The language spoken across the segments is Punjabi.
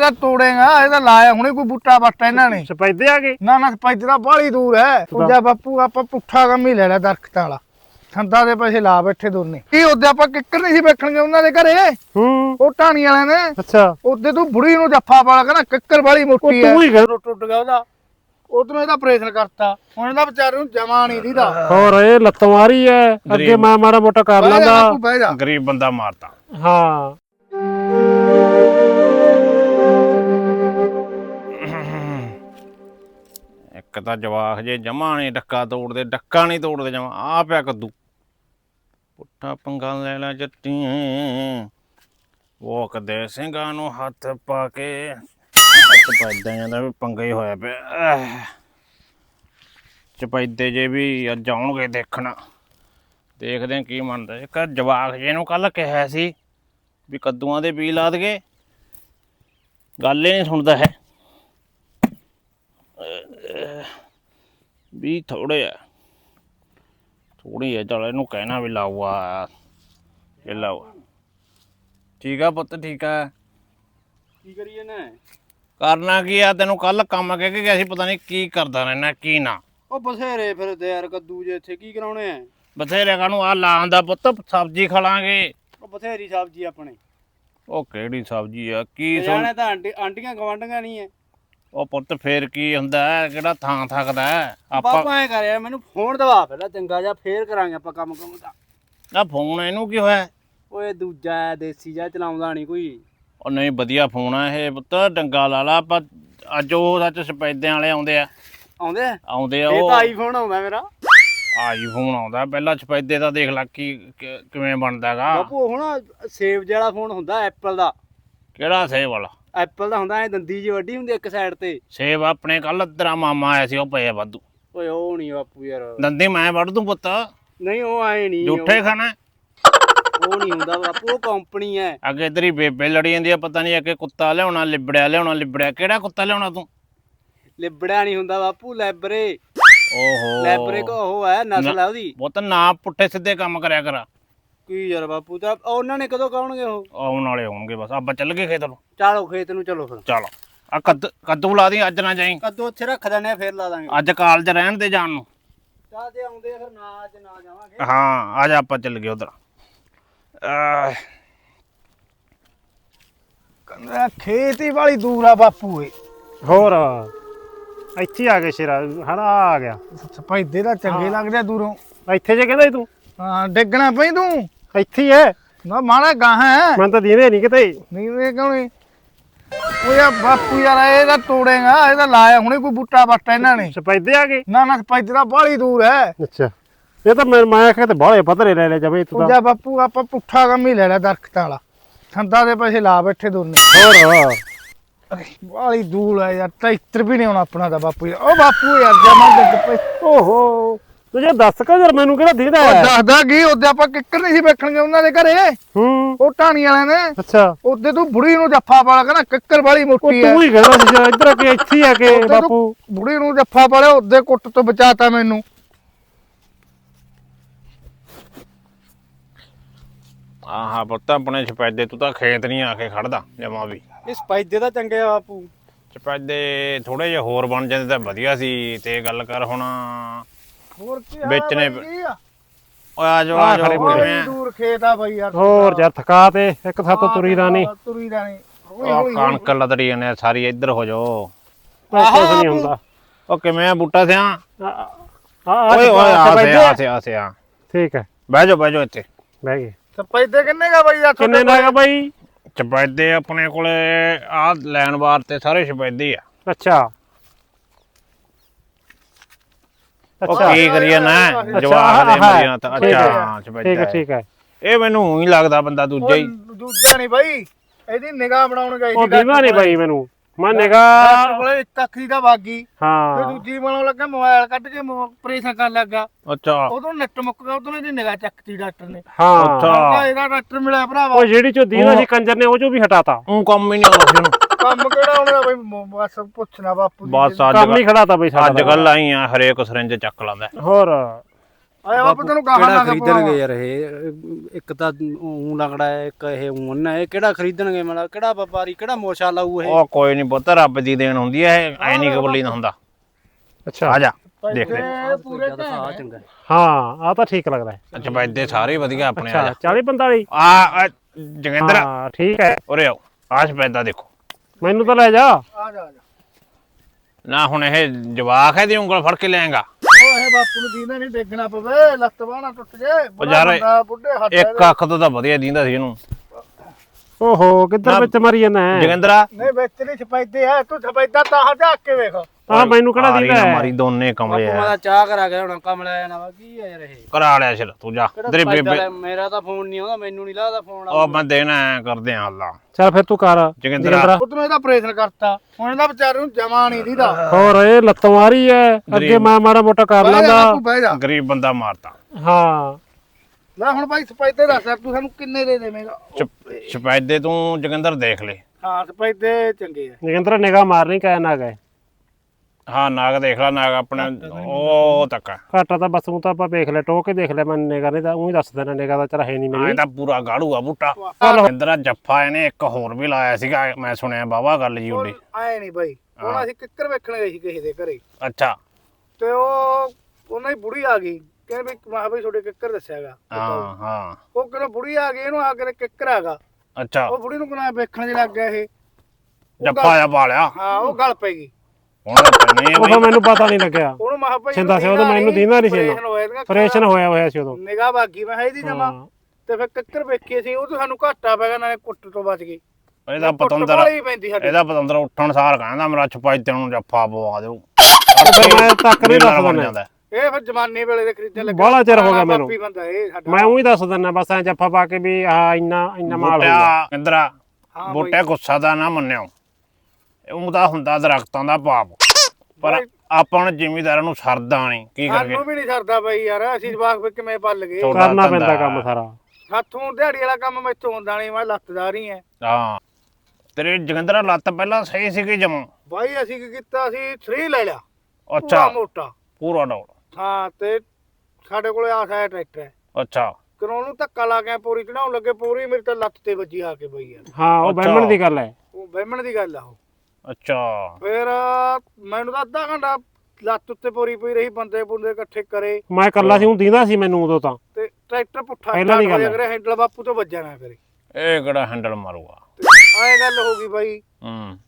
ਇਹਦਾ ਤੋੜੇਗਾ ਇਹਦਾ ਲਾਇਆ ਹੁਣੇ ਕੋਈ ਬੂਟਾ ਬੱਟਾ ਇਹਨਾਂ ਨੇ। ਸਪੈਦੇ ਆ ਗਏ? ਨਾ ਨਾ ਪੈਦਰਾ ਬਾਹਲੀ ਦੂਰ ਹੈ ਉਹਦਾ ਬਾਪੂ ਆਪਾਂ ਪੁੱਠਾ ਕੰਮ ਹੀ ਲੈਣਾ ਦਰਖਤਾਂ ਵਾਲਾ। ਸੰਦਾ ਦੇ ਪੈਸੇ ਲਾ ਬੈਠੇ ਦੋਨੇ। ਕੀ ਉਹਦੇ ਆਪਾਂ ਕਿੱਕਰ ਨਹੀਂ ਸੀ ਵੇਖਣਗੇ ਉਹਨਾਂ ਦੇ ਘਰੇ। ਹੂੰ। ਉਹ ਢਾਣੀ ਵਾਲਿਆਂ ਨੇ। ਅੱਛਾ। ਉਹਦੇ ਤੂੰ ਬੁੜੀ ਨੂੰ ਜੱਫਾ ਪਾਲਾ ਕਹਿੰਦਾ ਕਿੱਕਰ ਵਾਲੀ ਮੋਟੀ ਹੈ ਤੂੰ ਹੀ ਕਹਿ ਟੁੱਟ ਗਿਆ ਉਹਦਾ। ਉਧਰੋਂ ਇਹਦਾ ਆਪਰੇਸ਼ਨ ਕਰਤਾ। ਹੁਣ ਇਹਦਾ ਵਿਚਾਰੇ ਨੂੰ ਜਮਾ ਨਹੀਂ ਦੀਦਾ। ਹੋਰ ਇਹ ਲੱਤ ਮਾਰੀ ਐ। ਅੱਗੇ ਮੈਂ ਮਾੜਾ ਮੋਟਾ ਕਰ ਲੈਂਦਾ। ਗਰੀਬ ਬੰਦਾ ਮਾਰਤਾ। ਹਾਂ। ਇੱਕ ਤਾਂ ਜਵਾਖ ਜੇ ਜਮਾ ਨਹੀਂ ਡੱਕਾ ਤੋੜਦੇ, ਡੱਕਾ ਨਹੀਂ ਤੋੜਦੇ ਜਮਾ ਆ ਪਿਆ ਕੱਦੂ। ਪੁੱਠਾ ਪੰਗਾ ਲੈ ਲੈ ਜੱਟੀਆਂ ਉਹ ਕਦੇ ਸਿੰਘਾਂ ਨੂੰ ਹੱਥ ਪਾ ਕੇ ਚਪੈਦਾਂ ਜਾਂਦਾ ਵੀ ਪੰਗਾ ਹੀ ਹੋਇਆ ਪਿਆ। ਚਪੈਦੇ ਜੇ ਵੀ ਅੱਜ ਆਉਣਗੇ ਦੇਖਣਾ। ਦੇਖਦੇ ਹਾਂ ਕੀ ਮੰਨਦਾ ਇੱਕ ਜਵਾਕ ਜੇ ਨੂੰ ਕੱਲ ਕਿਹਾ ਸੀ ਵੀ ਕੱਦੂਆਂ ਦੇ ਬੀ ਲਾ ਦਗੇ ਗੱਲ ਹੀ ਨਹੀਂ ਸੁਣਦਾ ਹੈ। ਵੀ ਥੋੜੇ ਆ। ਥੋੜੀ ਆ ਚਲ ਇਹਨੂੰ ਕਹਿਣਾ ਵੀ ਲਾਊਆ ਇਹ ਲਾਊ ਠੀਕ ਆ ਪੁੱਤ ਠੀਕ ਆ। ਕੀ ਕਰੀਏ ਨਾ ਕਰਨਾ ਕੀ ਆ ਤੈਨੂੰ ਕੱਲ ਕੰਮ ਕਹਿ ਕੇ ਗਿਆ ਸੀ ਪਤਾ ਨਹੀਂ ਕੀ ਕਰਦਾ ਰਹਿਣਾ ਕੀ ਨਾ। ਉਹ ਬਥੇਰੇ ਫਿਰਦੇ ਯਾਰ ਕੱਦੂ ਜੇ ਇੱਥੇ ਕੀ ਕਰਾਉਣੇ ਆ? ਬਥੇਰੇ ਕਾਨੂੰ ਆ ਲਾਂ ਦਾ ਪੁੱਤ ਸਬਜ਼ੀ ਖਲਾਂਗੇ। ਉਹ ਬਥੇਰੀ ਸਬਜ਼ੀ ਆਪਣੇ। ਉਹ ਕਿਹੜੀ ਸਬਜ਼ੀ ਆ ਕੀ ਸੁਣ ਜਾਣੇ ਤਾਂ ਆਂਟੀ ਆਂਟੀਆਂ ਗਵਾਂਡੀਆਂ ਨਹੀਂ ਐ। ਉਹ ਪੁੱਤ ਫੇਰ ਕੀ ਹੁੰਦਾ ਹੈ? ਕਿਹੜਾ ਥਾਂ ਥੱਕਦਾ ਹੈ? ਆਪਾਂ ਬਾਪਾ ਐ ਕਰ ਯਾਰ ਮੈਨੂੰ ਫੋਨ ਦਵਾ ਪਹਿਲਾਂ ਚੰਗਾ ਜਿਹਾ ਫੇਰ ਕਰਾਂਗੇ ਆਪਾਂ ਕੰਮ ਕੰਮ ਦਾ। ਆ ਫੋਨ ਇਹਨੂੰ ਕੀ ਹੋਇਆ? ਓਏ ਦੂਜਾ ਹੈ, ਦੇਸੀ ਜਿਹਾ ਚਲਾਉਂਦਾ ਨਹੀਂ ਕੋਈ। ਉਹ ਨਹੀਂ ਵਧੀਆ ਫੋਨ ਆ ਇਹ ਪੁੱਤ ਡੰਗਾ ਲਾ ਲਾ ਆਪਾਂ ਅੱਜ ਉਹ ਸੱਚ ਸਪੈਦਿਆਂ ਵਾਲੇ ਆਉਂਦੇ ਆ। ਆਉਂਦੇ ਆ? ਆਉਂਦੇ ਆ ਇਹ ਉਹ। ਤਾਂ ਆਈਫੋਨ ਆਉਂਦਾ ਮੇਰਾ। ਆਈਫੋਨ ਆਉਂਦਾ ਪਹਿਲਾਂ ਸਪੈਦੇ ਦਾ ਦੇਖ ਲੈ ਕੀ ਕਿ- ਕਿਵੇਂ ਬਣਦਾਗਾ ਬਾਪੂ ਨਾ ਸੇਵ ਜਿਹੜਾ ਫੋਨ ਹੁੰਦਾ ਐਪਲ ਦਾ। ਕਿਹੜਾ ਸੇਬ ਵਾਲਾ? ਐਪਲ ਦਾ ਹੁੰਦਾ ਐ ਦੰਦੀ ਜੀ ਵੱਡੀ ਹੁੰਦੀ ਇੱਕ ਸਾਈਡ ਤੇ। ਸੇਬ ਆਪਣੇ ਕੱਲ ਤੇਰਾ ਮਾਮਾ ਆਇਆ ਸੀ ਉਹ ਪਏ ਆ ਵਾਧੂ। ਓਏ ਉਹ ਨਹੀਂ ਬਾਪੂ ਯਾਰ। ਦੰਦੀ ਮੈਂ ਵੜ ਦੂੰ ਪੁੱਤ। ਨਹੀਂ ਉਹ ਆਏ ਨਹੀਂ ਜੂਠੇ ਖਾਣਾ। ਉਹ ਨਹੀਂ ਹੁੰਦਾ ਬਾਪੂ ਉਹ ਕੰਪਨੀ ਐ। ਅੱਗੇ ਤੇਰੀ ਬੇਬੇ ਲੜੀ ਜਾਂਦੀ ਆ ਪਤਾ ਨਹੀਂ ਅੱਗੇ ਕੁੱਤਾ ਲਿਆਉਣਾ ਲਿਬੜਿਆ ਲਿਆਉਣਾ ਲਿਬੜਿਆ। ਕਿਹੜਾ ਕੁੱਤਾ ਲਿਆਉਣਾ ਤੂੰ? ਲਿਬੜਿਆ ਨਹੀਂ ਹੁੰਦਾ ਬਾਪੂ ਲੈਬਰੇ। ਓਹੋ। ਲੈਬਰੇ ਕੋ ਉਹ ਹੈ ਨਸਲ ਹੈ ਉਹਦੀ। ਪੁੱਤ ਨਾ ਪੁੱਠੇ ਸਿੱਧੇ ਕੰਮ ਕਰਿਆ ਕਰ। ਕੀ ਯਾਰ ਬਾਪੂ ਤਾਂ ਉਹਨਾਂ ਨੇ ਕਦੋਂ ਕਾਉਣਗੇ ਉਹ? ਆਉਣ ਵਾਲੇ ਹੋਣਗੇ ਬਸ ਆਪਾਂ ਚੱਲ ਗਏ ਖੇਤ ਨੂੰ। ਚਲੋ ਖੇਤ ਨੂੰ ਚਲੋ ਫਿਰ। ਚਲੋ। ਆ ਕੱਦ ਕੱਦੂ ਲਾ ਦੀ ਅੱਜ ਨਾ ਜਾਈ। ਕਦੋਂ ਉੱਥੇ ਰੱਖ ਦਨੇ ਫੇਰ ਲਾ ਦਾਂਗੇ। ਅੱਜ ਕਾਲਜ ਰਹਿਣ ਦੇ ਜਾਣ ਨੂੰ। ਚਾਹ ਜੇ ਆਉਂਦੇ ਫਿਰ ਨਾ ਅੱਜ ਨਾ ਜਾਵਾਂਗੇ। ਹਾਂ ਅੱਜ ਆਪਾਂ ਚੱਲ ਗਏ ਉਧਰ। ਕਹਿੰਦਾ ਖੇਤ ਹੀ ਵਾਲੀ ਦੂਰ ਆ ਬਾਪੂ ਏ ਹੋਰ। ਇੱਥੇ ਆ ਗਏ ਸ਼ੇਰਾ ਹਣਾ ਆ ਗਿਆ। ਸਪੈਦੇ ਦਾ ਚੰਗੇ ਲੱਗਦੇ ਆ ਦੂਰੋਂ। ਇੱਥੇ ਜੇ ਕਹਿੰਦਾ ਸੀ ਤੂੰ? ਹਾਂ ਡਿੱਗਣਾ ਪਈ ਤੂੰ? ਇੱਥੇ ਹੀ ਹੈ। ਨਾ ਮਾੜਾ ਗਾਹਾਂ ਹੈ। ਮੈਨੂੰ ਤਾਂ ਦੀਨੇ ਨਹੀਂ ਕਿਤੇ। ਨਹੀਂ ਇਹ ਕਿਉਂ ਨਹੀਂ? ਉਹ ਯਾਰ ਬਾਪੂ ਯਾਰ ਇਹਦਾ ਤੋੜੇਗਾ ਇਹਦਾ ਲਾਇਆ ਹੁਣੇ ਕੋਈ ਬੂਟਾ ਬੱਟਾ ਇਹਨਾਂ ਨੇ। ਸਪੈਦੇ ਆ ਗਏ। ਨਾ ਨਾ ਪੈਦਰਾ ਬਾਹਲੀ ਦੂਰ ਹੈ। ਅੱਛਾ। ਇਹ ਤਾਂ ਮੈਂ ਮੈਂ ਆਖਿਆ ਤੇ ਬਾਹਲੇ ਪਤਰੇ ਲੈ ਲੈ ਜਾਵੇ ਤੂੰ। ਤਾਂ ਉਹਦਾ ਬਾਪੂ ਆਪਾਂ ਪੁੱਠਾ ਕੰਮ ਹੀ ਲੈਣਾ ਦਰਖਤਾਂ ਵਾਲਾ। ਸੰਦਾ ਦੇ ਪੈਸੇ ਲਾ ਬੈਠੇ ਦੋਨੇ। ਹੋਰ ਬਾਹਲੀ ਦੂਰ ਹੈ ਯਾਰ ਟਰੈਕਟਰ ਵੀ ਨਹੀਂ ਆਉਣਾ ਆਪਣਾ ਦਾ ਬਾਪੂ ਯਾਰ ਉਹ ਬਾਪੂ ਯਾਰ ਜਮਾ ਪਈ ਓਹੋ। ਤੂੰ ਜੇ ਦੱਸ ਕੇ ਯਾਰ ਮੈਨੂੰ ਕਿਹੜਾ ਦੀਦਾ ਉਹ ਦੱਸਦਾ ਕੀ ਉਹਦੇ ਆਪਾਂ ਕਿੱਕਰ ਨਹੀਂ ਸੀ ਵੇਖਣਗੇ ਉਹਨਾਂ ਦੇ ਘਰੇ। ਹੂੰ। ਉਹ ਢਾਣੀ ਵਾਲਿਆਂ ਨੇ। ਅੱਛਾ। ਉਹਦੇ ਤੂੰ ਬੁੜੀ ਨੂੰ ਜੱਫਾ ਪਾਲਾ ਕਹਿੰਦਾ ਕਿੱਕਰ ਵਾਲੀ ਉਹ ਮੋਟੀ ਹੈ ਤੂੰ ਹੀ। ਕਹਿੰਦਾ ਸੀ ਯਾਰ ਇੱਧਰ ਆ ਕੇ ਇੱਥੇ ਹੀ ਆ ਕੇ ਉਹਦੇ ਤੋਂ ਬਾਪੂ। ਬੁੜੀ ਨੂੰ ਜੱਫਾ ਪਾਲਿਆ ਉਹਦੇ ਕੁੱਟ ਤੋਂ ਬਚਾਤਾ ਮੈਨੂੰ। ਆਹਾ ਪੁੱਤ ਆਪਣੇ ਸਪੈਦੇ ਤੂੰ ਤਾਂ ਖੇਤ ਨਹੀਂ ਆ ਕੇ ਖੜਦਾ ਜਮਾ ਵੀ। ਇਹ ਸਪਾਈਦੇ ਦਾ ਚੰਗੇ ਆ ਬਾਪੂ। ਸਪੈਦੇ ਥੋੜੇ ਜਿਹਾ ਹੋਰ ਬਣ ਜਾਂਦੇ ਤਾਂ ਵਧੀਆ ਸੀ ਤੇ ਗੱਲ ਕਰ ਹੁਣ ਹੋਰ ਕੀ ਵਿੱਚ ਨੇ- ਬਾਈ ਆ ਓਏ ਆ ਜਾ ਆ ਜਾ? ਦੂਰ ਖੇਤ ਆ ਬਾਈ ਯਾਰ। ਹੋਰ ਯਾਰ ਥਕਾ ਤੇ ਇੱਕ ਥਾਂ ਤੋਂ ਤੁਰੀ ਦਾ ਨਹੀਂ ਤੁਰੀ ਦਾ ਨਹੀਂ ਕਣਕ ਲਦੜੀ ਜਾਂਦੇ ਸਾਰੀ ਇੱਧਰ ਹੋ ਜਾਓ। ਕੁਝ ਨਹੀਂ ਹੁੰਦਾ। ਉਹ ਕਿਵੇਂ ਆ ਬੂਟਾ ਸਿਆ? ਆ ਆ ਓਏ ਓਏ ਆ ਸਪੈਦੇ ਸੇ ਆ ਸੇ ਆ ਸੇ ਆ ਠੀਕ ਹੈ। ਬਹਿ ਜਾ ਬਹਿ ਜਾ ਇੱਥੇ। ਬਹਿ ਗਏ। ਸਪੈਦੇ ਕਿੰਨੇ ਦਾ ਬਾਈ ਆ ਕਿੰਨੇ ਦਾ ਹੈਗਾ ਬਾਈ? ਸਪੈਦੇ ਆਪਣੇ ਕੋਲੇ ਆ ਲੈਣ ਵਾਰ ਤੇ ਸਾਰੇ ਸਪੈਦੇ ਹੀ ਆ। ਅੱਛਾ। ਉਹ ਕੀ ਕਰੀਏ ਨਾ ਜਵਾਕ ਦੇ ਮਰੀਆਂ ਤਾਂ ਠੀਕ ਹੈ। ਅੱਛਾ ਠੀਕ ਹੈ ਠੀਕ ਹੈ। ਇਹ ਮੈਨੂੰ ਹੀ ਲੱਗਦਾ ਬੰਦਾ ਦੂਜਾ ਹੀ। ਉਹ ਦੂਜਾ ਨਹੀਂ ਬਾਈ ਇਹਦੀ ਨਿਗਾਹ ਬਣਾਉਣ ਗਈ ਉਹ ਦੀਵਾ ਨਹੀਂ ਬਾਈ ਮੈਨੂੰ। ਮੈਂ ਡਾਕਟਰ ਨਿਗਾਹ ਕੋਲੇ ਇੱਕ ਅੱਖੀ ਦਾ ਬਾਗੀ ਤੇ ਹਾਂ ਦੂਜੀ ਬਣਾਉਣ ਲੱਗਾ ਮੋਬਾਈਲ ਕੱਢ ਕੇ ਆਪਰੇਸ਼ਨ ਕਰਨ ਲੱਗਾ। ਅੱਛਾ। ਉਦੋਂ ਨੈਟ ਮੁੱਕ ਗਿਆ ਉਦੋਂ ਇਹਦੀ ਨਿਗਾਹ ਚੱਕਤੀ ਡਾਕਟਰ ਨੇ। ਹਾਂ। ਅੱਛਾ। ਕਹਿੰਦਾ ਇਹਦਾ ਡਾਕਟਰ ਮਿਲਿਆ ਭਰਾਵਾ। ਉਹ ਜਿਹੜੀ ਚੋਂ ਦੀਨਾ ਸੀ ਕੰਜਰ ਨੇ ਉਹ ਚੋਂ ਵੀ ਹਟਾਤਾ। ਉਹ ਕੰਮ ਹੀ ਨਹੀਂ ਆਉਂਦਾ ਉਹਨੂੰ। ਕੰਮ ਕਿਹੜਾ ਉਹਦਾ ਬਈ ਮ- ਬਸ ਪੁੱਛਣਾ ਬਾਪੂ ਜੀ। ਬਸ ਅੱਜ ਕੰਮ ਹੀ ਖੜਾਤਾ ਬਈ ਅੱਜ ਸਾਡਾ ਕੱਲ ਆਈ ਆ ਹਰੇਕ ਸਰਿੰਜ ਚੱਕ ਲਾਂਦਾ। ਹੋਰ? ਆਏ ਬਾਪੂ ਤੈਨੂੰ ਕਹਾਂ ਕਿਹੜਾ ਨਾ ਖਰੀਦਣਗੇ ਯਾਰ ਇਹ? ਇੱਕ ਤਾਂ ਊਂ ਲੱਗਦਾ ਹੈ ਇੱਕ ਇਹ ਊਂ ਹੈ। ਇਹ ਕਿਹੜਾ ਖਰੀਦਣਗੇ ਮਤਲਬ? ਕਿਹੜਾ ਵਪਾਰੀ ਕਿਹੜਾ ਮੋਸ਼ਾ ਲਾਊ ਇਹ? ਉਹ ਕੋਈ ਨਹੀਂ ਪੁੱਤ ਰੱਬ ਦੀ ਦੇਣ ਹੁੰਦੀ ਐ ਐ ਨਹੀਂ ਕਬਲੀ ਨਾ ਹੁੰਦਾ। ਅੱਛਾ। ਆ ਜਾ ਦੇਖ ਲੈ। ਪੂਰੇ ਚੰਗਾ ਹੈ। ਹਾਂ ਆ ਤਾਂ ਠੀਕ ਲੱਗਦਾ ਹੈ। ਅੱਛਾ ਬੈਦੇ ਸਾਰੇ ਵਧੀਆ ਆਪਣੇ ਆ ਅੱਛਾ 40 45 ਆ ਆ ਜਗਿੰਦਰ। ਹਾਂ ਠੀਕ ਹੈ। ਉਰੇ ਆਓ ਆਸ਼ ਪੈਦਾ ਦੇਖੋ। ਮੈਨੂੰ ਤਾਂ ਲੈ ਜਾ। ਆ ਜਾ ਆ ਜਾ ਨਾ ਹੁਣ ਇਹ ਜਵਾਕ ਹੈ ਦੀ ਉਂਗਲ ਫੜ ਕੇ ਉਹ ਇਹ ਬਾਪੂ ਨੂੰ ਦੀਨਾ ਨਹੀਂ ਡੇਗਣਾ ਪਵੇ ਲੱਤ ਬਾਣਾ ਟੁੱਟ ਜੇ। ਬੁੜਾ ਯਾਰ, ਬੰਦਾ, ਬੁੱਢੇ ਹੱਥ ਇੱਕ ਅੱਖ ਤੋਂ ਤਾਂ ਵਧੀਆ ਦੀਂਦਾ ਸੀ ਇਹਨੂੰ। ਓਹੋ ਕਿੱਧਰ ਵਿੱਚ ਮਰੀ ਜਾਂਦਾ ਹੈ? ਜਗਿੰਦਰਾ। ਨਹੀਂ ਵਿੱਚ ਨਹੀਂ ਛਪੈਦੇ ਆ ਤੂੰ ਛਪੈਦਾ ਤਾਂ ਹਟਾ ਕੇ ਵੇਖ। ਆ ਮੈਨੂੰ ਕਿਹੜਾ ਦੀਦਾ ਨਾ ਹੈ? ਮਾਰੀ ਦੋਨੇ ਕਮਲੇ ਆ ਤਾਂ ਚਾਹ ਕਰਾ ਕੇ ਹੁਣ ਕੰਮ ਲੈ ਜਾਣਾ ਵਾ ਕੀ ਹੈ ਯਾਰ ਇਹ? ਕਰਾ ਲਿਆ ਸਿਰ ਤੂੰ ਜਾ। ਤੇਰੀ ਬੇਬੇ ਹੈ? ਮੇਰਾ ਤਾਂ ਫੋਨ ਨਹੀਂ ਆਉਂਦਾ ਮੈਨੂੰ ਨਹੀਂ ਲੱਗਦਾ ਫੋਨ ਉਹ ਮੈਂ ਦੇਣਾ ਐ ਕਰਦੇ ਆ ਹੱਲਾ। ਚੱਲ ਫਿਰ ਤੂੰ ਕਰ ਜੋਗਿੰਦਰਾ। ਉਹ ਤੂੰ ਇਹਦਾ ਆਪਰੇਸ਼ਨ ਕਰਤਾ। ਹੁਣ ਇਹਦਾ ਵਿਚਾਰੇ ਨੂੰ ਜਮਾ ਨਹੀਂ ਦੀਦਾ। ਹੋਰ ਇਹ ਲੱਤ ਮਾਰੀ ਹੈ ਅੱਗੇ ਮੈਂ ਮਾੜਾ ਮੋਟਾ ਕਰ ਲੈਂਦਾ। ਗਰੀਬ ਬੰਦਾ ਮਾਰਤਾ। ਹਾਂ। ਲੈ ਹੁਣ ਭਾਈ ਸਪੈਦੇ ਦੱਸ ਤੂੰ ਸਾਨੂੰ ਕਿੰਨੇ ਦੇ ਦੇਵੇਂਗਾ? ਸ਼ਪੈਦੇ ਤੂੰ ਜਗਿੰਦਰ ਦੇਖ ਲੈ। ਹਾਂ ਸਪੈਦੇ ਚੰਗੇ ਆ। ਜਗਿੰਦਰ ਨਿਗਾਹ ਮਾਰਨੀ ਕਹਿ ਨਾ ਗਏ। ਹਾਂ ਨਾਗ ਦੇਖ ਲੈ ਨਾਗ ਆਪਣੇ ਉਹ ਤੱਕ ਘਾਟਾ ਤਾਂ ਬਸ ਨੂੰ ਤਾਂ ਆਪਾਂ ਵੇਖ ਲੈ ਟੋਕ ਕੇ ਦੇਖ ਲੈ ਮੈਂ ਨਿਗਾਹ ਨਹੀਂ ਤਾਂ ਉਹੀ ਦੱਸ ਦੇਣਾ ਨਿਗਾਹ ਦਾ ਚਲ ਹੈ ਨਹੀਂ ਐ ਮੇਰੀ ਤਾਂ ਪੂਰਾ ਗਾੜੂ ਆ ਬੂਟਾ। ਜਗਿੰਦਰਾ ਜੱਫਾ ਇਹਨੇ ਇੱਕ ਹੋਰ ਵੀ ਲਾਇਆ ਸੀਗਾ ਮੈਂ ਸੁਣਿਆ ਬਾਵਾ ਗੱਲ ਜੀ ਉੱਡੀ ਆਏ ਨਹੀਂ ਭਾਈ ਹੁਣ ਅਸੀਂ ਕਿੱਕਰ ਵੇਖਣ ਗਏ ਸੀ ਕਿਸੇ ਦੇ ਘਰੇ। ਅੱਛਾ। ਤੇ ਉਹ ਉਹਨਾਂ ਦੀ ਬੁੜੀ ਆ ਗਈ ਕਹਿੰਦੇ ਵੀ ਮੈਂ ਬਈ ਤੁਹਾਡੇ ਕਿੱਕਰ ਦੱਸਿਆਗਾ ਹਾਂ ਹਾਂ। ਉਹ ਕਹਿੰਦਾ ਬੁੜੀ ਆ ਗਈ ਇਹਨੂੰ ਆ ਕੇ ਕਿੱਕਰ ਆਗਾ ਅੱਛਾ। ਉਹ ਬੁੜੀ ਨੂੰ ਕਿਹਾ ਵੇਖਣ ਦੇ ਲੱਗ ਗਿਆ ਇਹ। ਉਹ ਜੱਫਾ ਆ ਪਾਲਿਆ ਹਾਂ ਉਹ ਗੱਲ ਪੈ ਗਈ। ਉਹ ਆ ਫਿਰ ਮੈਨੂੰ ਪਤਾ ਨਹੀਂ ਲੱਗਿਆ। ਉਹਨੂੰ ਮਹਾ ਭਾਈ ਛਿੰਦਾ ਸੀ, ਮੈਨੂੰ ਦੀਨਾ ਨਹੀਂ ਸੀ ਆਪਰੇਸ਼ਨ ਹੋਇਆ ਹੋਇਆ ਸੀ ਉਦੋਂ। ਨਿਗਾਹ ਬਾਗੀ ਮੈਂ ਹੈ ਇਹਦੀ ਜਮਾ ਹਾਂ। ਤੇ ਫਿਰ ਕਿੱਕਰ ਵੇਖੀ ਸੀ ਉਹ ਤੋਂ ਸਾਨੂੰ ਘਾਟਾ ਪੈ ਗਿਆ ਨਾਲੇ ਕੁੱਟ ਤੋਂ ਬਚ ਗਈ। ਇਹਦਾ ਕੁੱਟ ਪਤੰਦਰ ਵਾਲੀ ਪੈਂਦੀ ਸਾਡੇ। ਇਹਦਾ ਪਤੰਦਰ ਉੱਠਣ ਸਾਰ ਕਹਿੰਦਾ ਮੇਰਾ ਛਪਾਈ ਨੂੰ ਜੱਫਾ ਪਵਾ ਦਿਓ। ਫਿਰ ਮੈਂ ਤੱਕ ਨਹੀਂ ਦੱਸ ਬਣ ਦਿੰਦਾ। ਜਾਂਦਾ। ਇਹ ਫਿਰ ਜਮਾਨੇ ਵੇਲੇ ਦੇ ਖਰੀਦਣ ਲੱਗੇ। ਬਾਹਲਾ ਚਿਰ ਹੋ ਗਿਆ ਮੈਨੂੰ। ਪਾਪੀ ਬੰਦਾ ਇਹ ਸਾਡਾ। ਮੈਂ ਉਹੀ ਦੱਸ ਦਿੰਦਾ ਬਸ ਐ ਜੱਫਾ ਪਾ ਕੇ ਵੀ ਆਹ ਇੰਨਾ ਇੰਨਾ ਮਾਲ ਹੋਊਗਾ ਬੂਟਿਆ ਇੰਦਰਾ ਹਾਂ ਬੂਟੇ ਗੁੱਸਾ ਦਾ ਨਾ ਮੰਨਿਓ। ਉਹ ਤਾਂ ਹੁੰਦਾ ਦਰਖਤਾਂ ਦਾ ਪਾਪ। ਪਰ ਆਪਾਂ ਨੂੰ ਜ਼ਿਮੀਦਾਰਾਂ ਨੂੰ ਸਰਦਾ ਨਹੀਂ ਕੀ ਕਰੀਏ? ਸਾਨੂੰ ਵੀ ਨਹੀਂ ਸਰਦਾ ਬਈ ਯਾਰ ਅਸੀਂ ਜਵਾਕ ਫਿਰ ਕਿਵੇਂ ਪੱਲ ਗਏ? ਤੁਹਾਡਾ ਕਰਨਾ ਧੰਦਾ। ਪੈਂਦਾ ਕੰਮ ਸਾਰਾ। ਹੱਥੋਂ ਦਿਹਾੜੀ ਵਾਲਾ ਕੰਮ ਮੈਥੋਂ ਹੁੰਦਾ ਨਹੀਂ ਮੈਂ ਲੱਤਦਾਰ ਹੀ ਐ ਹਾਂ। ਤੇਰੇ ਜਗਿੰਦਰਾ ਲੱਤ ਪਹਿਲਾਂ ਸਹੀ ਸੀਗੀ ਜਮ। ਬਾਈ ਅਸੀਂ ਕੀ ਕੀਤਾ? ਅਸੀਂ 3 ਲੈ ਲਿਆ। ਅੱਛਾ। ਪੂਰਾ ਮੋਟਾ। ਪੂਰਾ ਡੌਲ ਹਾਂ ਤੇ ਸਾਡੇ ਕੋਲੇ ਆਸ ਹੈ ਟਰੈਕਟਰ ਹੈ। ਅੱਛਾ। ਕਿਉਂ ਨੂੰ ਧੱਕਾ ਲਾ ਕੇ ਪੂਰੀ ਚੜਾਉਣ ਲੱਗੇ ਪੂਰੀ ਮੇਰੀ ਤਾਂ ਲੱਤ ਤੇ ਵੱਜੀ ਆ ਕੇ ਬਈ ਯਾਰ। ਹਾਂ ਉਹ ਅੱਛਾ। ਬਹਿਮਣ ਦੀ ਗੱਲ ਹੈ। ਉਹ ਬਹਿਮਣ ਦੀ ਗੱਲ ਆ ਉਹ। ਅੱਛਾ। ਫਿਰ ਮੈਨੂੰ ਤਾਂ ਅੱਧਾ ਘੰਟਾ ਲੱਤ ਉੱਤੇ ਪੂਰੀ ਪਈ ਰਹੀ ਬੰਦੇ ਬੁੰਦੇ ਇਕੱਠੇ ਕਰੇ। ਮੈਂ ਇਕੱਲਾ ਸੀ ਉਹ ਦੀਂਦਾ ਸੀ ਮੈਨੂੰ ਉਦੋਂ ਤਾਂ। ਤੇ ਟਰੈਕਟਰ ਪੁੱਠਾ ਪਹਿਲਾਂ ਦੀ ਗੱਲ ਹੈ। ਹੈਂਡਲ ਬਾਪੂ ਤੋਂ ਵੱਜਿਆ ਨਾ ਕਰੇ ਇਹ ਕਿਹੜਾ ਹੈਂਡਲ ਮਾਰੂਗਾ? ਆਏ ਗੱਲ ਹੋ ਗਈ ਬਾਈ। ਹੂੰ।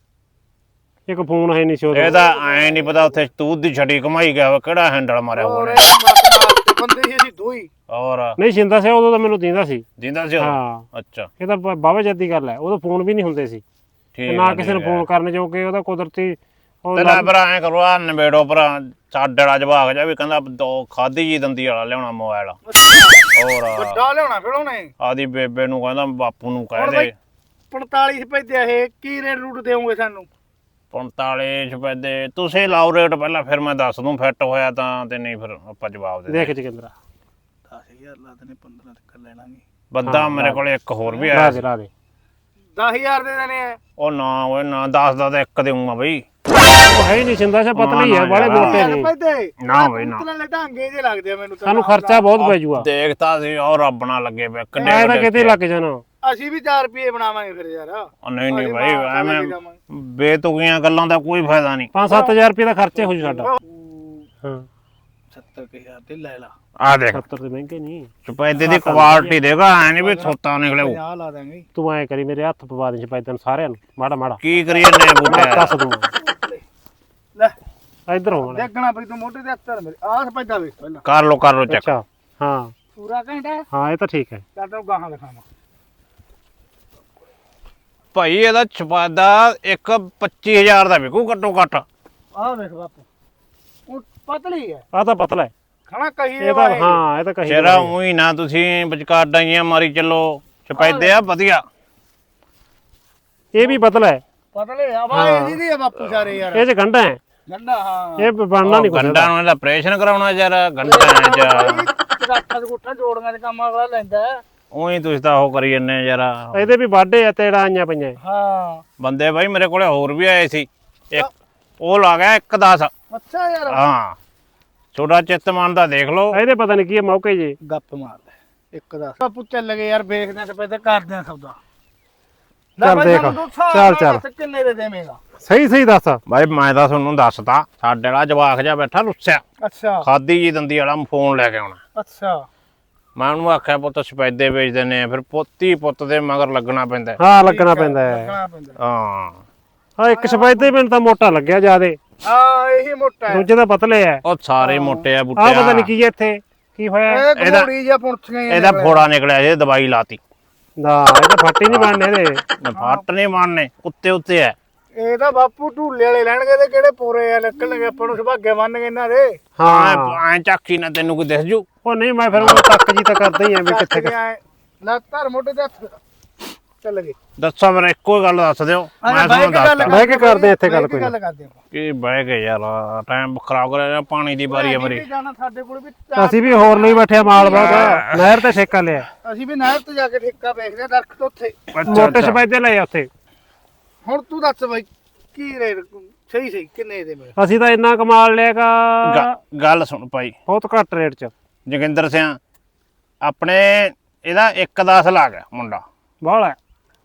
ਇੱਕ ਫੋਨ ਹੈ ਨਹੀਂ ਸੀ ਉਦੋਂ। ਇਹਦਾ ਐ ਨਹੀਂ ਪਤਾ ਉੱਥੇ ਤੂਤ ਦੀ ਛੜੀ ਕਮਾਈ ਗਿਆ ਵਾ ਕਿਹੜਾ ਹੈਂਡਲ ਮਾਰਿਆ ਹੋਰ ਇਹ ਮੱਤ ਬੰਦੇ ਸੀ ਅਸੀਂ ਦੋ ਹੀ। ਔਰ ਨਹੀਂ ਛਿੰਦਾ ਸੀ ਉਦੋਂ ਤਾਂ ਮੈਨੂੰ ਦੀਂਦਾ ਸੀ। ਜਿੰਦਾ ਸੀ ਉਹ? ਹਾਂ। ਅੱਛਾ। ਇਹ ਤਾਂ ਬਾਬਾ ਜੱਦੀ ਗੱਲ ਹੈ ਉਦੋਂ ਫੋਨ ਵੀ ਨਹੀਂ ਹੁੰਦੇ ਸੀ। ਤੇ ਨਾ ਕਿਸੇ ਨੂੰ। ਫੋਨ ਕਰਨ ਜੋਗੇ ਉਹਦਾ ਕੁਦਰਤੀ ਉਹ ਤੇ ਲੈ ਫਿਰ ਐ ਕਰੋ ਆ ਨਵੇੜੋ ਪਰ ਸਾਡੇ ਵਾਲਾ ਜਵਾਕ ਜਾ ਵੀ ਕਹਿੰਦਾ ਦੋ ਖਾਦੀ ਜੀ ਦੰਦੀ ਵਾਲਾ ਲਿਆਉਣਾ ਮੋਬਾਈਲ। ਹੋਰ ਵੱਡਾ ਲਿਆਉਣਾ ਫਿਰ ਉਹਨੇ। ਆਦੀ ਬੇਬੇ ਨੂੰ ਕਹਿੰਦਾ ਬਾਪੂ ਨੂੰ ਕਹਿ ਦੇ। ਬਈ 45 ਰੁਪਏ ਦੇ ਇਹ ਕੀ ਰੇਟ ਰੂਟ ਦੇਵੋਗੇ ਸਾਨੂੰ? 45 ਰੁਪਏ ਦੇ। ਤੁਸੀਂ ਲਾਓ ਰੇਟ ਪਹਿਲਾਂ ਫਿਰ ਮੈਂ ਦੱਸ ਦੂੰ ਫਿੱਟ ਹੋਇਆ ਤਾਂ ਤੇ ਨਹੀਂ ਫਿਰ ਆਪਾਂ ਜਵਾਬ ਦੇ ਦੇਖ ਜਗਿੰਦਰਾ। 10000 ਲਾ ਦੇਣੇ 15 ਤੱਕ ਲੈ ਲਾਂਗੇ। ਬੰਦਾ ਮੇਰੇ ਕੋਲ ਇੱਕ ਹੋਰ ਵੀ ਆਇਆ ਲਾ ਦੇ। 10000 ਦੇ ਦੇਣੇ ਆ। ਉਹ ਨਾ ਓਏ ਨਾ ਦੱਸ ਦਾ ਤਾਂ ਇੱਕ ਦੇਊਂਗਾ ਬਈ। ਉਹ ਹੈ ਹੀ ਨਹੀਂ ਛਿੰਦਾ ਸੀ ਪਤਲੀ ਹੈ ਨਾ, ਬਾਲੇ ਨਾ, ਮੋਟੇ ਪੈਦੇ ਨਾ ਬਈ, ਨਾ। ਨਾ ਢਾਂਗੇ ਜੇ ਲੱਗਦੇ ਆ ਮੈਨੂੰ ਤਾਂ। ਸਾਨੂੰ ਖਰਚਾ ਬਹੁਤ ਪੈ ਜੂਗਾ। ਦੇਖਤਾ ਸੀ ਉਹ ਰੱਬ ਨਾਲ ਲੱਗੇ ਪਏ ਕਿੰਨੇ ਐ ਤਾਂ ਕਿਤੇ ਲੱਗ ਜਾਣਾ। ਅਸੀਂ ਵੀ 4 ਰੁਪਏ ਬਣਾਵਾਂਗੇ ਫਿਰ ਯਾਰ। ਉਹ ਨਹੀਂ ਨਹੀਂ ਭਾਈ ਐਵੇਂ। ਬੇਤੁਕੀਆਂ ਗੱਲਾਂ ਦਾ ਕੋਈ ਫਾਇਦਾ ਨਹੀਂ। 5-7000 ਰੁਪਏ ਦਾ ਖਰਚਾ ਹੋ ਜੂ ਸਾਡਾ। ਹਾਂ। 70000 ਤੇ ਲੈ ਲਾ। ਆ ਦੇਖ। 70 ਤੇ ਮਹਿੰਗੇ ਨਹੀਂ। ਚਪੈਦੇ ਦੀ ਕੁਆਲਿਟੀ ਦੇਖਾ ਐ ਨਹੀਂ ਵੀ ਥੋਤਾ ਨਿਕਲੇ 50 ਲਾ ਦਾਂਗੇ ਤੂੰ ਐ ਕਰੀ ਮੇਰੇ ਹੱਥ ਪਵਾ ਦੇ ਸ਼ਪੈਦਾਂ ਸਾਰਿਆਂ ਨੂੰ। ਮਾੜਾ ਮਾੜਾ। ਕੀ ਕਰੀਏ ਨੇ ਮੈਂ ਬੂਟੇ? ਦੱਸ ਲੈ। ਇੱਧਰ ਹੋਣਾ। ਦੇਖਣਾ ਬਈ ਤੂੰ ਮੋਢੇ ਤੇ ਹੱਥ ਮੇਰੇ। ਆਹ ਪੈਦਾ ਵੇਖ ਪਹਿਲਾਂ। ਕਰ ਲੋ ਕਰ ਲੋ ਚੈੱਕ ਅੱਛਾ ਹਾਂ। ਪੂਰਾ ਘੰਟਾ? ਹਾਂ ਇਹ ਤਾਂ ਠੀਕ ਹੈ। ਚੱਲ ਤੈਨੂੰ ਗਾਹਾਂ ਦਿਖਾਵਾਂ। ਭਾਈ ਇਹਦਾ ਚਪਾਦਾ ਇੱਕ 25000 ਦਾ ਵਿਕੂ ਘੱਟੋ ਘੱਟ। ਆਹ ਵੇਖ ਬਾਪੂ। ਉਹ ਪਤਲੀ ਹੈ। ਆ ਤਾਂ ਪਤਲਾ ਹੈ। ਖਾਣਾ ਕਹੀ ਇਹ ਤਾਂ ਹਾਂ ਇਹ ਤਾਂ ਕਹੀ ਸ਼ੇਰਾ ਉਹੀ ਨਾ ਤੁਸੀਂ ਵਿਚਕਾਰ ਡਾਈਆਂ ਮਾਰੀ ਚੱਲੋ। ਚਪੈਦੇ ਆ ਵਧੀਆ। ਇਹ ਵੀ ਪਤਲਾ ਹੈ। ਪਤਲੇ ਆ ਬਾਈ ਇਹਦੀ ਦੀ ਆ ਬਾਪੂ ਸਾਰੇ ਯਾਰ। ਇਹ ਚ ਗੰਢਾ ਹੈ। ਗੰਡਾ ਹਾਂ। ਇਹ ਬਣਨਾ ਨਹੀਂ ਗੰਡਾ ਨੂੰ ਇਹਦਾ ਆਪਰੇਸ਼ਨ ਕਰਾਉਣਾ ਯਾਰ ਗੰਡਾ ਦੇ ਗੁੱਠਾਂ ਜੋੜੀਆਂ ਦੇ ਕੰਮ ਅਗਲਾ ਲੈਂਦਾ। ਉਹੀ ਤੁਸੀਂ ਤਾਂ ਉਹ ਕਰੀ ਜੰਨੇ ਯਾਰ। ਇਹਦੇ ਵੀ ਵਾਢੇ ਆ ਤੇੜਾ ਆਈਆਂ ਪਈਆਂ। ਹੈ। ਹਾਂ ਬੰਦੇ ਬਾਈ ਮੇਰੇ ਕੋਲੇ ਹੋਰ ਵੀ ਆਏ ਸੀ। ਇੱਕ ਉਹ ਲਾ ਗਿਆ 1 10 ਅੱਛਾ ਯਾਰ। ਹਾਂ। ਛੋਟਾ ਚਿੱਤ ਮੰਨਦਾ ਦੇਖ ਲਓ। ਇਹਦੇ ਪਤਾ ਨਹੀਂ ਕੀ ਹੈ ਮੌਕੇ ਜੇ। ਗੱਪ ਮਾਰ ਲੈ ਇੱਕ ਦਾ। ਬਾਪੂ ਚੱਲ ਗਏ ਯਾਰ ਵੇਖਦੇ ਆ ਤੇ ਪਹਿਲੇ ਕਰਦੇ ਆ ਸੌਦਾ। ਚੱਲ ਦੇਖ। ਚੱਲ, ਚੱਲ। ਕਿੰਨੇ ਦੇ ਦੇਵੇਂਗਾ? ਸਹੀ ਸਹੀ ਦੱਸ। ਬਾਈ ਮੈਂ ਤਾਂ ਤੁਹਾਨੂੰ ਦੱਸਤਾ ਸਾਡੇ ਵਾਲਾ ਜਵਾਕ ਜਾ ਬੈਠਾ ਰੁੱਸਿਆ। ਅੱਛਾ। ਖਾਦੀ ਜੀ ਦੰਦੀ ਵਾਲਾ ਫੋਨ ਲੈ ਕੇ ਆਉਣਾ। ਅੱਛਾ। ਮੈਂ ਉਹਨੂੰ ਆਖਿਆ ਪੁੱਤ ਸਪੈਦੇ ਵੇਚਦੇ ਨੇ ਫਿਰ ਪੋਤੀ ਪੁੱਤ ਦੇ ਮਗਰ ਲੱਗਣਾ ਪੈਂਦਾ। ਹਾਂ ਲੱਗਣਾ ਪੈਂਦਾ ਹੈ। ਲੱਗਣਾ ਪੈਂਦਾ। ਹਾਂ। ਹਾਂ ਇੱਕ ਸਫੈਦੇ ਮੈਨੂੰ ਤਾਂ ਮੋਟਾ ਲੱਗਿਆ ਜਿਆਦੇ। ਹਾਂ ਇਹੀ ਮੋਟਾ ਹੈ। ਦੂਜੇ ਦਾ ਪਤਲੇ ਹੈ। ਉਹ ਸਾਰੇ ਮੋਟੇ ਆ ਆਹ ਬੁੱਟੇ ਪਤਾ ਨਹੀਂ ਕੀ ਹੈ ਇੱਥੇ ਕੀ ਹੋਇਆ। ਇਹ ਇਹਦਾ- ਘੋੜੀ ਜਾਂ ਪੁੰਛੀਆਂ ਇਹਦਾ ਫੋੜਾ ਨਿਕਲਿਆ ਇਹ ਦਵਾਈ ਲਾਤੀ। ਨਾ ਇਹ ਤਾਂ ਫੱਟੀ ਨਹੀਂ ਬਣਨੇ ਇਹਦੇ। ਫੱਟ ਨਹੀਂ ਮਾਰਨੇ ਉੱਤੇ ਉੱਤੇ ਹੈ। ਇਹ ਤਾਂ ਬਾਪੂ ਢੂਲੇ ਵਾਲੇ ਲੈਣਗੇ ਤੇ ਕਿਹੜੇ ਪੂਰੇ ਆ ਨਿਕਲਣਗੇ ਆਪਾਂ ਨੂੰ ਸੁਭਾਗੇ ਬੰਨਗੇ ਇਹਨਾਂ ਦੇ। ਹਾਂ। ਐ ਚਾਕੀ ਨਾ ਤੈਨੂੰ ਕੋਈ ਦਿਸ ਜੂ। ਉਹ ਨਹੀਂ ਮੈਂ ਫਿਰ ਉਹ ਤੱਕ ਜੀ ਤਾਂ ਕਰਦਾ ਹੀ ਆ ਵੀ ਕਿੱਥੇ ਲੈ ਧਰ ਮੋਟੇ ਤੇ ਹੱਥ। ਚੱਲ ਗਏ। ਦੱਸੋ ਮੈਨੂੰ ਇੱਕੋ ਹੀ ਗੱਲ ਦੱਸ ਦਿਓ ਮੈਂ ਤੁਹਾਨੂੰ ਦੱਸਦਾ। ਬਹਿ ਕੇ ਕਰਦੇ ਆ ਇੱਥੇ ਗੱਲ ਕੋਈ ਨਾ। ਗੱਲ ਕਰਦੇ ਆਪਾਂ। ਕਿ ਬਹਿ ਗਏ ਯਾਰ ਟਾਈਮ ਖਰਾਬ ਕਰਿਆ ਪਾਣੀ ਦੀ ਵਾਰੀ ਹੈ ਮੇਰੀ। ਅਸੀਂ ਵੀ ਜਾਣਾ ਸਾਡੇ ਕੋਲ ਵੀ ਚਾਰ- ਅਸੀਂ ਵੀ ਹੋਰ ਲਈ ਬੈਠੇ ਆ ਮਾਲ ਬਾਗ। ਨਹਿਰ ਤੇ ਠੇਕਾ ਲਿਆ। ਅਸੀਂ ਵੀ ਨਹਿਰ ਤੇ ਜਾ ਕੇ ਠੇਕਾ ਵੇਖਦੇ ਆ ਦਰਖਤ ਉੱਥੇ। ਮੋਟੇ ਸਫੈਦੇ ਲਏ ਆ ਉੱਥੇ। ਹੁਣ ਤੂੰ ਦੱਸ ਬਾਈ ਕੀ ਰੇਟ ਸਹੀ ਸਹੀ ਕਿੰਨੇ ਦੇ ਮੇਰੇ? ਅਸੀਂ ਤਾਂ ਇੰਨਾ ਕਮਾਲ ਲਿਆਗਾ ਗ- ਗੱਲ ਸੁਣ ਭਾਈ। ਬਹੁਤ ਘੱਟ ਰੇਟ 'ਚ। ਜੋਗਿੰਦਰ ਸਿੰਘ ਆਪਣੇ ਇਹਦਾ 1-10 ਲੱਗ ਗਿਆ ਮੁੰਡਾ। ਬਾਹਲਾ ਹੈ।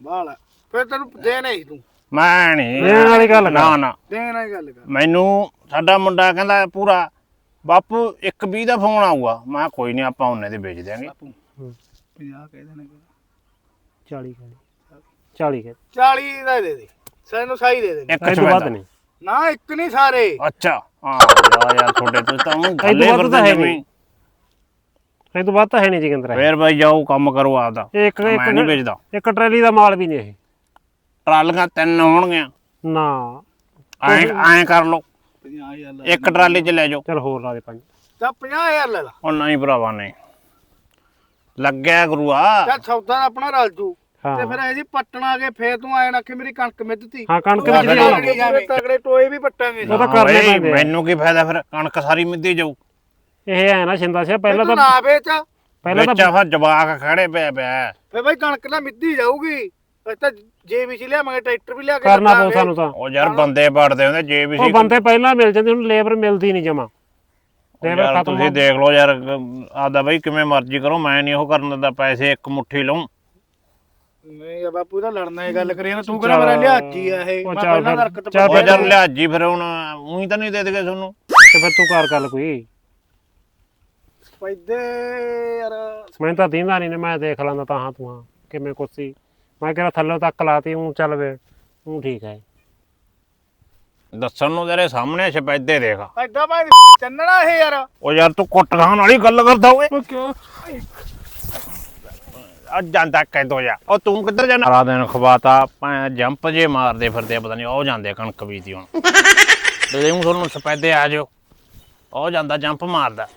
ਬਾਲ ਫਿਰ ਤੈਨੂੰ ਦੇਣਾ ਹੀ ਤੂੰ। ਮੈਂ ਨਹੀਂ ਦੇਣ ਵਾਲੀ ਗੱਲ ਨਾ ਨਾ। ਦੇਣਾ ਹੀ ਗੱਲ ਕਰ। ਮੈਨੂੰ ਸਾਡਾ ਮੁੰਡਾ ਕਹਿੰਦਾ ਪੂਰਾ ਬਾਪੂ 120 ਦਾ ਫੋਨ ਆਊਗਾ। ਮੈਂ ਕਿਹਾ ਕੋਈ ਨਹੀਂ ਆਪਾਂ ਉਹਨੇ ਦੇ ਵੇਚ ਦਿਆਂਗੇ। 50 ਕਹਿ ਦੇਣਾ 40 40 ਕੇ 40 ਦਾ। ਦੇ ਦੇ ਸਾਨੂੰ ਸਹੀ ਦੇ ਦੇ। ਇੱਕ ਤੋਂ ਵੱਧ ਨਹੀਂ। ਨਾ ਇੱਕ ਨਹੀਂ ਸਾਰੇ। ਅੱਛਾ। ਹਾਂ ਯਾਰ ਯਾਰ ਤੁਹਾਡੇ ਤੋਂ ਤਾਂ ਉਹ ਗੱਲੇ ਵੱਧ ਤਾਂ ਹੈ ਫਿਰਦੇ ਨਹੀਂ। ਇਹ ਤੋਂ ਵੱਧ ਤਾਂ ਹੈ ਨਹੀਂ ਜੀ ਕਿੰਦਰਾ ਫੇਰ ਬਾਈ ਜਾਓ ਕੰਮ ਕਰੋ ਆਪਦਾ। ਇਹ ਇੱਕ ਮੈਂ ਨਹੀਂ ਇੱਕ ਵੇਚਦਾ। ਇੱਕ ਟਰੈਲੀ ਦਾ ਮਾਲ ਵੀ ਨਹੀਂ ਇਹ। ਟਰਾਲੀਆਂ ਤਿੰਨ ਹੋਣਗੀਆਂ। ਨਾ। ਐਂ ਐਂ ਕਰ ਲਓ। 50000 ਇੱਕ ਟਰਾਲੀ 'ਚ ਲੈ ਜਾਓ। ਚਲ ਹੋਰ ਲਾ ਦੇ ਪੰਜ। ਤਾਂ 50000 ਲੈ ਲਾ। ਉਹ ਨਹੀਂ ਭਰਾਵਾ ਨਹੀਂ। ਲੱਗਿਆ ਗੁਰੂਆ। ਤਾਂ ਸੌਦਾ ਆਪਣਾ ਰਲ ਜੂ। ਹਾਂ। ਤੇ ਫਿਰ ਇਹ ਜੀ ਪੱਟਣਾ ਆ ਕੇ ਫੇਰ ਤੂੰ ਆਏ ਨਾ ਕਿ ਮੇਰੀ ਕਣਕ ਮਿੱਧਤੀ ਹਾਂ ਕਣਕ ਜਾਵੇਂ ਤਗੜੇ ਟੋਏ ਵੀ ਪੱਟਾਂਗੇ। ਉਹ ਤਾਂ ਹਾਂ ਕਰਨੇ ਬਈ, ਪੈਂਦੇ ਆ। ਮੈਨੂੰ ਕੀ ਫਾਇਦਾ ਫਿਰ? ਕਣਕ ਸਾਰੀ ਮਿੱਦੀ ਜਾਊ। ਇਹ ਹੈ ਨਾ ਸ਼ਿੰਦਾ ਸਿਆ ਪਹਿਲਾਂ ਤੂੰ ਤਾਂ ਨਾ ਵੇਚ। ਪਹਿਲਾਂ ਤਾਂ ਵਿੱਚ ਫਿਰ ਜਵਾਕ ਖੜੇ ਪਿਆ ਪਿਆ ਫੇ ਬਾਈ ਕਣਕ ਨਾ ਮਿੱਧੀ ਜਾਊਗੀ। ਅਸੀਂ ਤਾਂ ਜੇ ਵੀ ਸੀ ਲਿਆਵਾਂਗੇ ਟਰੈਕਟਰ ਵੀ ਲਿਆ ਕੇ ਕਰਨਾ ਪਊ। ਸਾਨੂੰ ਤਾਂ। ਉਹ ਯਾਰ ਬੰਦੇ ਵੜਦੇ ਹੁੰਦੇ ਜੇ ਵੀ ਉਹ ਸੀ ਬੰਦੇ ਪਹਿਲਾਂ ਮਿਲ ਜਾਂਦੇ ਹੁਣ ਲੇਬਰ ਮਿਲਦੀ ਨਹੀਂ ਜਮਾ। ਲੇਬਰ ਯਾਰ ਖਤਮ ਤੁਸੀਂ ਹੋ ਦੇਖ ਲਓ ਯਾਰ ਆਦਾ ਬਈ ਕਿਵੇਂ ਮਰਜ਼ੀ ਕਰੋ ਮੈਂ ਨਹੀਂ ਉਹ ਕਰਨ ਦਿੰਦਾ ਪੈਸੇ ਇੱਕ ਮੁੱਠੀ ਲਊ। ਨਹੀਂ ਆ ਬਾਪੂ ਦਾ ਲੜਨਾ ਇਹ ਗੱਲ ਕਰੀ ਨਾ ਤੂੰ ਕਹਿੰਦਾ ਮੇਰਾ ਲਿਆਚੀ ਆ ਇਹ? ਉਹ ਮੈਂ ਚੱਲ ਪਹਿਲਾਂ ਫਿਰ- ਦਰਖਤ ਚੱਲ ਉਹ ਯਾਰ ਲਿਆਜੀ ਫਿਰ ਹੁਣ ਉਹੀ ਤਾਂ ਨਹੀਂ ਦੇ ਦੇਗੇ ਤੁਹਾਨੂੰ। ਤੇ ਫਿਰ ਤੂੰ ਕਰ ਗੱਲ ਕੋਈ। ਪੈਦੇ ਯਾਰ। ਮੈਨੂੰ ਤਾਂ ਦੀਂਦਾ ਨਹੀਂ ਨੇ ਮੈਂ ਦੇਖ ਲਾਂਦਾ ਤਾਂ ਹਾਂ ਤੂੰ ਹਾਂ ਕਿਵੇਂ ਕੁੱਸੀ। ਮੈਂ ਕਿਹਾ ਥੱਲੇ ਤੱਕ ਲਾਤੀ ਹੂੰ ਚੱਲ ਵੇ ਹੂੰ ਠੀਕ ਹੈ ਦੱਸਣ ਨੂੰ ਤੇਰੇ ਸਾਹਮਣੇ ਸ਼ਪੈਦੇ ਦੇਖ। ਐਡਾ ਭਾਈ ਚੰਨਣਾ ਇਹ ਯਾਰ। ਉਹ ਯਾਰ ਤੂੰ ਕੁੱਟ ਖਾਣ ਵਾਲੀ ਗੱਲ ਕਰਦਾ ਓਏ। ਕਿਉਂ ਆ ਜਾਂਦਾ ਕਹਿਦੋ ਜਾ। ਉਹ ਤੂੰ ਕਿੱਧਰ ਜਾਣਾ? ਸਾਰਾ ਦਿਨ ਖਵਾਤਾ ਭੈਂ ਜੰਪ ਜੇ ਮਾਰਦੇ ਫਿਰਦੇ ਆ, ਪਤਾ ਨਹੀਂ ਉਹ ਜਾਂਦੇ ਆ ਕਣਕ ਬੀਜਦੀ ਹੁਣ। ਤੇ ਜੇ ਤੁਹਾਨੂੰ ਸਪੈਦੇ ਆ ਜਾਓ ਉਹ ਜਾਂਦਾ ਜੰਪ ਮਾਰਦਾ।